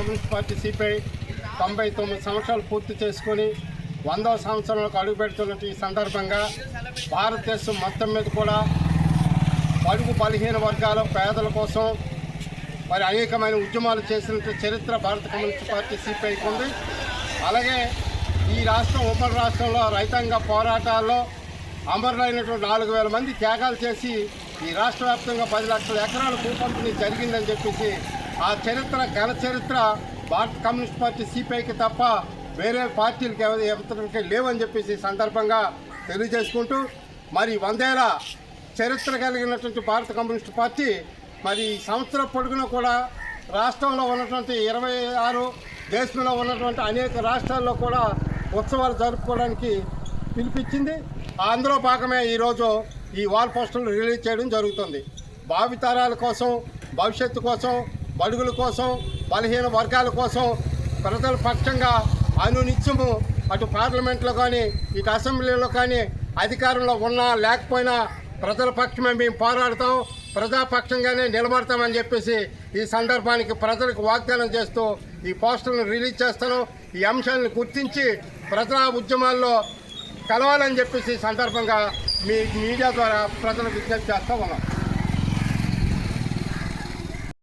Communist party CPI తొంభై తొమ్మిది సంవత్సరాలు పూర్తి చేసుకొని వందవ సంవత్సరంలోకి అడుగుపెడుతున్న ఈ సందర్భంగా భారతదేశం మొత్తం మీద కూడా బడుగు బలహీన వర్గాల పేదల కోసం మరి అనేకమైన ఉద్యమాలు చేసిన చరిత్ర భారత కమ్యూనిస్ట్ పార్టీ సిపిఐకి ఉంది. అలాగే ఈ రాష్ట్రం ఉమ్మడి రాష్ట్రంలో రైతాంగ పోరాటాల్లో అమరులైనటువంటి నాలుగు వేల మంది త్యాగాలు చేసి ఈ రాష్ట్ర వ్యాప్తంగా పది లక్షల ఎకరాల భూపంపిణీ జరిగిందని చెప్పేసి ఆ చరిత్ర ఘన చరిత్ర భారత కమ్యూనిస్ట్ పార్టీ సిపిఐకి తప్ప వేరే పార్టీలకి ఎవరికి లేవని చెప్పేసి సందర్భంగా తెలియజేసుకుంటూ మరి వందేల చరిత్ర కలిగినటువంటి భారత కమ్యూనిస్ట్ పార్టీ మరి ఈ సంవత్సరం పొడుగున కూడా రాష్ట్రంలో ఉన్నటువంటి ఇరవై ఆరు దేశంలో ఉన్నటువంటి అనేక రాష్ట్రాల్లో కూడా ఉత్సవాలు జరుపుకోవడానికి పిలిపించింది. అందులో భాగమే ఈరోజు ఈ వాల్ పోస్టర్లు రిలీజ్ చేయడం జరుగుతుంది. భావితరాల కోసం భవిష్యత్తు కోసం బడుగుల కోసం బలహీన వర్గాల కోసం ప్రజల పక్షంగా అనునిత్యము అటు పార్లమెంట్లో కానీ ఇటు అసెంబ్లీలో కానీ అధికారంలో ఉన్నా లేకపోయినా ప్రజల పక్షమే మేము పోరాడతాం ప్రజాపక్షంగానే నిలబడతామని చెప్పేసి ఈ సందర్భానికి ప్రజలకు వాగ్దానం చేస్తూ ఈ పోస్టర్ను రిలీజ్ చేస్తాను ఈ అంశాలను గుర్తించి ప్రజా ఉద్యమాల్లో కలవాలని చెప్పేసి సందర్భంగా మీ మీడియా ద్వారా ప్రజలకు విజ్ఞప్తి చేస్తూ ఉన్నాం.